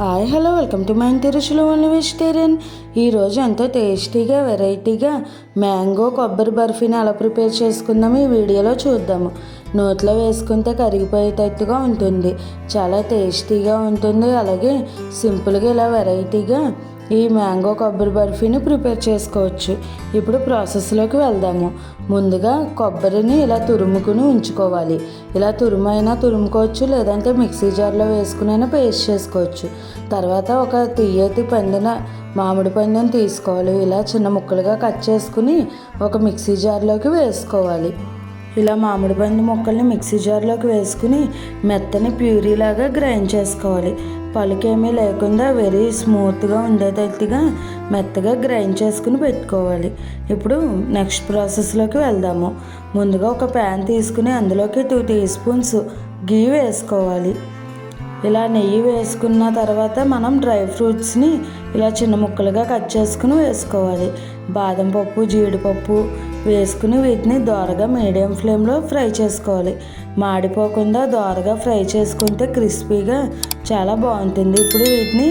Hi hello welcome to my తిరుచులు ఉన్న vegetarian ఈరోజు ఎంతో టేస్టీగా వెరైటీగా మ్యాంగో కొబ్బరి బర్ఫీని ఎలా ప్రిపేర్ చేసుకుందామో ఈ వీడియోలో చూద్దాము. నోట్లో వేసుకుంటే కరిగిపోయేటట్టుగా ఉంటుంది. చాలా టేస్టీగా ఉంటుంది. అలాగే సింపుల్గా ఇలా వెరైటీగా ఈ మ్యాంగో కొబ్బరి బర్ఫీని ప్రిపేర్ చేసుకోవచ్చు. ఇప్పుడు ప్రాసెస్లోకి వెళ్దాము. ముందుగా కొబ్బరిని ఇలా తురుముకుని ఉంచుకోవాలి. ఇలా తురుమైనా తురుముకోవచ్చు లేదంటే మిక్సీ జార్లో వేసుకునైనా పేస్ట్ చేసుకోవచ్చు. తర్వాత ఒక తీయటి పండిన మామిడి పండుని తీసుకోవాలి. ఇలా చిన్న ముక్కలుగా కట్ చేసుకుని ఒక మిక్సీ జార్లోకి వేసుకోవాలి. ఇలా మామిడి పండు ముక్కల్ని మిక్సీ జార్లోకి వేసుకుని మెత్తని ప్యూరీలాగా గ్రైండ్ చేసుకోవాలి. పలుకేమీ లేకుండా వెరీ స్మూత్గా ఉండేటట్టుగా మెత్తగా గ్రైండ్ చేసుకుని పెట్టుకోవాలి. ఇప్పుడు నెక్స్ట్ ప్రాసెస్లోకి వెళ్దాము. ముందుగా ఒక ప్యాన్ తీసుకుని అందులోకి టూ టీ స్పూన్స్ గీ వేసుకోవాలి. ఇలా నెయ్యి వేసుకున్న తర్వాత మనం డ్రై ఫ్రూట్స్ని ఇలా చిన్న ముక్కలుగా కట్ చేసుకుని వేసుకోవాలి. బాదం పప్పు జీడిపప్పు వేసుకుని వీటిని దోరగా మీడియం ఫ్లేమ్లో ఫ్రై చేసుకోవాలి. మాడిపోకుండా దోరగా ఫ్రై చేసుకుంటే క్రిస్పీగా చాలా బాగుంటుంది. ఇప్పుడు వీటిని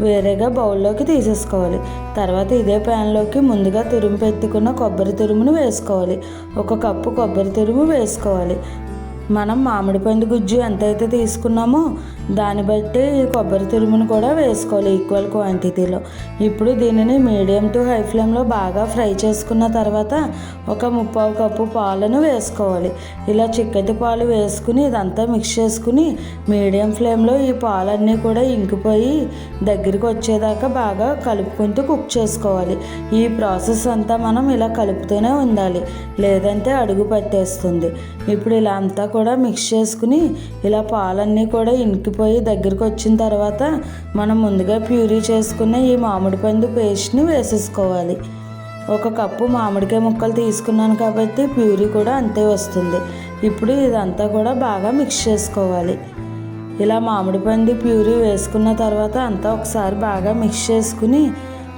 వేరేగా బౌల్లోకి తీసేసుకోవాలి. తర్వాత ఇదే ప్యాన్లోకి ముందుగా తురుము పెట్టుకున్న కొబ్బరి తురుమును వేసుకోవాలి. ఒక కప్పు కొబ్బరి తురుము వేసుకోవాలి. మనం మామిడి పండు గుజ్జు ఎంతైతే తీసుకున్నామో దాన్ని బట్టి కొబ్బరి తురుమును కూడా వేసుకోవాలి ఈక్వల్ క్వాంటిటీలో ఇప్పుడు దీనిని మీడియం టు హై ఫ్లేమ్లో బాగా ఫ్రై చేసుకున్న తర్వాత ఒక ముప్పావు కప్పు పాలను వేసుకోవాలి. ఇలా చిక్కటి పాలు వేసుకుని ఇదంతా మిక్స్ చేసుకుని మీడియం ఫ్లేమ్లో ఈ పాలన్నీ కూడా ఇంకిపోయి దగ్గరికి వచ్చేదాకా బాగా కలుపుకుంటూ కుక్ చేసుకోవాలి. ఈ ప్రాసెస్ అంతా మనం ఇలా కలుపుతూనే ఉండాలి. లేదంటే అడుగు పట్టేస్తుంది. ఇప్పుడు ఇలా అంతా కూడా మిక్స్ చేసుకుని ఇలా పాలన్నీ కూడా ఇంకి ఇంకిపోయి దగ్గరికి వచ్చిన తర్వాత మనం ముందుగా ప్యూరీ చేసుకున్న ఈ మామిడి పండు పేస్ట్ని వేసేసుకోవాలి. ఒక కప్పు మామిడికాయ ముక్కలు తీసుకున్నాను కాబట్టి ప్యూరీ కూడా అంతే వస్తుంది. ఇప్పుడు ఇదంతా కూడా బాగా మిక్స్ చేసుకోవాలి. ఇలా మామిడి పండు ప్యూరీ వేసుకున్న తర్వాత అంతా ఒకసారి బాగా మిక్స్ చేసుకుని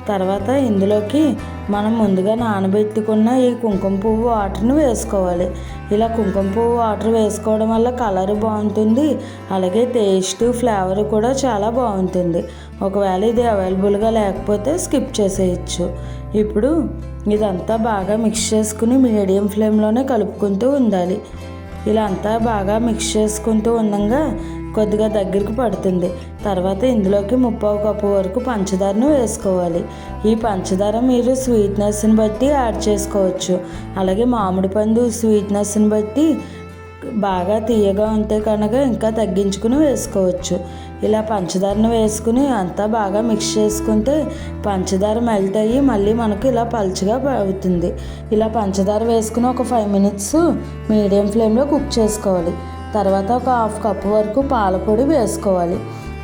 తర్వాత ఇందులోకి మనం ముందుగా నానబెట్టుకున్న ఈ కుంకుమ పువ్వు వాటర్ని వేసుకోవాలి. ఇలా కుంకుమ పువ్వు వాటర్ వేసుకోవడం వల్ల కలర్ బాగుంటుంది. అలాగే టేస్ట్ ఫ్లేవర్ కూడా చాలా బాగుంటుంది. ఒకవేళ ఇది అవైలబుల్గా లేకపోతే స్కిప్ చేసేయచ్చు. ఇప్పుడు ఇదంతా బాగా మిక్స్ చేసుకుని మీడియం ఫ్లేమ్లోనే కలుపుకుంటూ ఉండాలి. ఇలా అంతా బాగా మిక్స్ చేసుకుంటూ ఉండగా కొద్దిగా దగ్గరికి పడుతుంది. తర్వాత ఇందులోకి ముప్పావు కప్పు వరకు పంచదారను వేసుకోవాలి. ఈ పంచదార మీరు స్వీట్నెస్ని బట్టి యాడ్ చేసుకోవచ్చు. అలాగే మామిడి పండు స్వీట్నెస్ని బట్టి బాగా తీయగా ఉంటే కనుక ఇంకా తగ్గించుకుని వేసుకోవచ్చు. ఇలా పంచదారను వేసుకుని అంతా బాగా మిక్స్ చేసుకుంటే పంచదార మెల్ట్ అయ్యి మళ్ళీ మనకు ఇలా పలుచగా అవుతుంది. ఇలా పంచదార వేసుకుని ఒక ఫైవ్ మినిట్స్ మీడియం ఫ్లేమ్లో కుక్ చేసుకోవాలి. తర్వాత ఒక హాఫ్ కప్ వరకు పాలపొడి వేసుకోవాలి.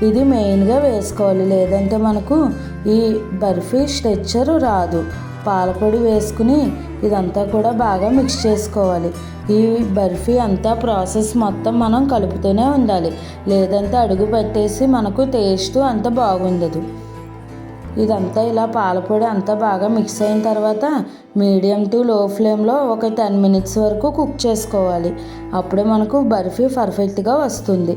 ఇది మెయిన్గా వేసుకోవాలి. లేదంటే మనకు ఈ బర్ఫీ స్ట్రెచ్చర్ రాదు. పాలపొడి వేసుకుని ఇదంతా కూడా బాగా మిక్స్ చేసుకోవాలి. ఈ బర్ఫీ అంతా ప్రాసెస్ మొత్తం మనం కలుపుతూనే ఉండాలి. లేదంటే అడుగు పెట్టేసి మనకు టేస్ట్ అంత బాగుండదు. ఇదంతా ఇలా పాలపొడి అంతా బాగా మిక్స్ అయిన తర్వాత మీడియం టు లో ఫ్లేమ్లో ఒక టెన్ మినిట్స్ వరకు కుక్ చేసుకోవాలి. అప్పుడే మనకు బర్ఫీ పర్ఫెక్ట్గా వస్తుంది.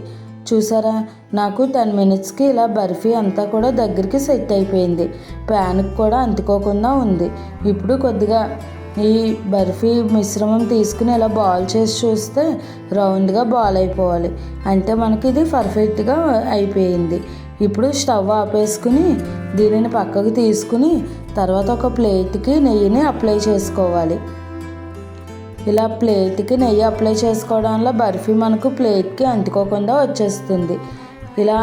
చూసారా? నాకు టెన్ మినిట్స్కి ఇలా బర్ఫీ అంతా కూడా దగ్గరికి సెట్ అయిపోయింది. ప్యాన్కి కూడా అంటుకోకుండా ఉంది. ఇప్పుడు కొద్దిగా ఈ బర్ఫీ మిశ్రమం తీసుకుని ఇలా బాల్ చేసి చూస్తే రౌండ్గా బాల్ అయిపోవాలి. అంటే మనకి ఇది పర్ఫెక్ట్గా అయిపోయింది. ఇప్పుడు స్టవ్ ఆపేసుకుని దీనిని పక్కకు తీసుకుని తర్వాత ఒక ప్లేట్కి నెయ్యిని అప్లై చేసుకోవాలి. ఇలా ప్లేట్కి నెయ్యి అప్లై చేసుకోవడం వల్ల బర్ఫీ మనకు ప్లేట్కి అంటుకోకుండా వచ్చేస్తుంది. ఇలా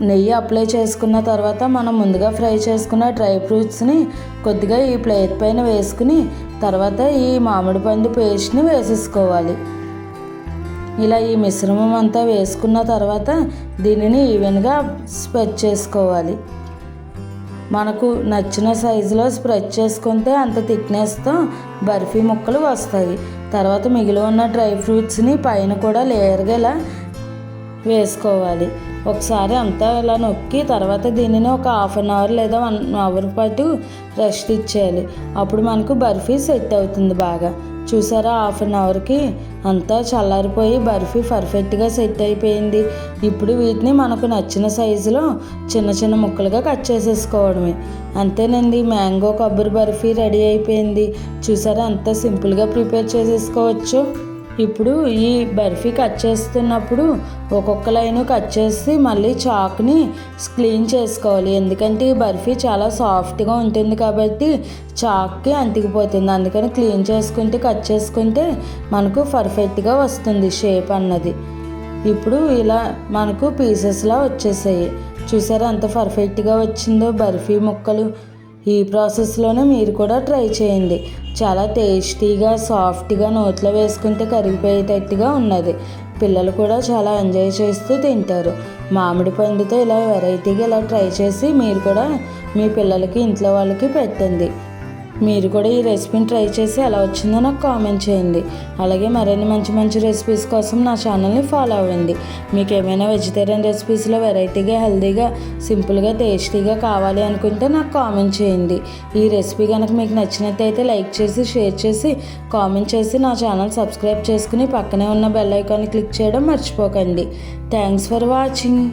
నెయ్యి అప్లై చేసుకున్న తర్వాత మనం ముందుగా ఫ్రై చేసుకున్న డ్రై ఫ్రూట్స్ని కొద్దిగా ఈ ప్లేట్ పైన వేసుకుని తర్వాత ఈ మామిడి పండు పేస్ట్ని వేసేసుకోవాలి. ఇలా ఈ మిశ్రమం అంతా వేసుకున్న తర్వాత దీనిని ఈవెన్గా స్ప్రెడ్ చేసుకోవాలి. మనకు నచ్చిన సైజులో స్ప్రెడ్ చేసుకుంటే అంత థిక్నెస్తో బర్ఫీ ముక్కలు వస్తాయి. తర్వాత మిగిలి ఉన్న డ్రై ఫ్రూట్స్ని పైన కూడా లేయర్గా ఇలా వేసుకోవాలి. ఒకసారి అంతా ఇలా నొక్కి తర్వాత దీనిని ఒక హాఫ్ అన్ అవర్ లేదా వన్ అవర్ పాటు రెస్ట్ ఇచ్చేయాలి. అప్పుడు మనకు బర్ఫీ సెట్ అవుతుంది బాగా. చూసారా హాఫ్ అన్ అవర్కి అంతా చల్లారిపోయి బర్ఫీ పర్ఫెక్ట్గా సెట్ అయిపోయింది. ఇప్పుడు వీటిని మనకు నచ్చిన సైజులో చిన్న చిన్న ముక్కలుగా కట్ చేసేసుకోవడమే. అంతేనండి మ్యాంగో కొబ్బరి బర్ఫీ రెడీ అయిపోయింది. చూసారా అంత సింపుల్గా ప్రిపేర్ చేసేసుకోవచ్చు. ఇప్పుడు ఈ బర్ఫీ కట్ చేస్తున్నప్పుడు ఒక్కొక్క లైన్ కట్ చేసి మళ్ళీ చాక్ని క్లీన్ చేసుకోవాలి. ఎందుకంటే ఈ బర్ఫీ చాలా సాఫ్ట్గా ఉంటుంది కాబట్టి చాక్కి అంతికిపోతుంది. అందుకని క్లీన్ చేసుకుంటే కట్ చేసుకుంటే మనకు పర్ఫెక్ట్గా వస్తుంది షేప్ అన్నది. ఇప్పుడు ఇలా మనకు పీసెస్లా వచ్చేసాయి. చూసారా ఎంత పర్ఫెక్ట్గా వచ్చిందో బర్ఫీ ముక్కలు. ఈ ప్రాసెస్లోనే మీరు కూడా ట్రై చేయండి. చాలా టేస్టీగా సాఫ్ట్గా నోట్లో వేసుకుంటే కరిగిపోయేటట్టుగా ఉన్నది. పిల్లలు కూడా చాలా ఎంజాయ్ చేస్తూ తింటారు. మామిడి పండుతో ఇలా వెరైటీగా ఇలా ట్రై చేసి మీరు కూడా మీ పిల్లలకి ఇంట్లో వాళ్ళకి పెట్టండి. మీరు కూడా ఈ రెసిపీని ట్రై చేసి ఎలా వచ్చిందో నాకు కామెంట్ చేయండి. అలాగే మరిన్ని మంచి మంచి రెసిపీస్ కోసం నా ఛానల్ని ఫాలో అవ్వండి. మీకు ఏమైనా వెజిటేరియన్ రెసిపీస్లో వెరైటీగా హెల్తీగా సింపుల్గా టేస్టీగా కావాలి అనుకుంటే నాకు కామెంట్ చేయండి. ఈ రెసిపీ కనుక మీకు నచ్చినట్టయితే లైక్ చేసి షేర్ చేసి కామెంట్ చేసి నా ఛానల్ సబ్స్క్రైబ్ చేసుకుని పక్కనే ఉన్న బెల్ ఐకాన్ని క్లిక్ చేయడం మర్చిపోకండి. Thanks for watching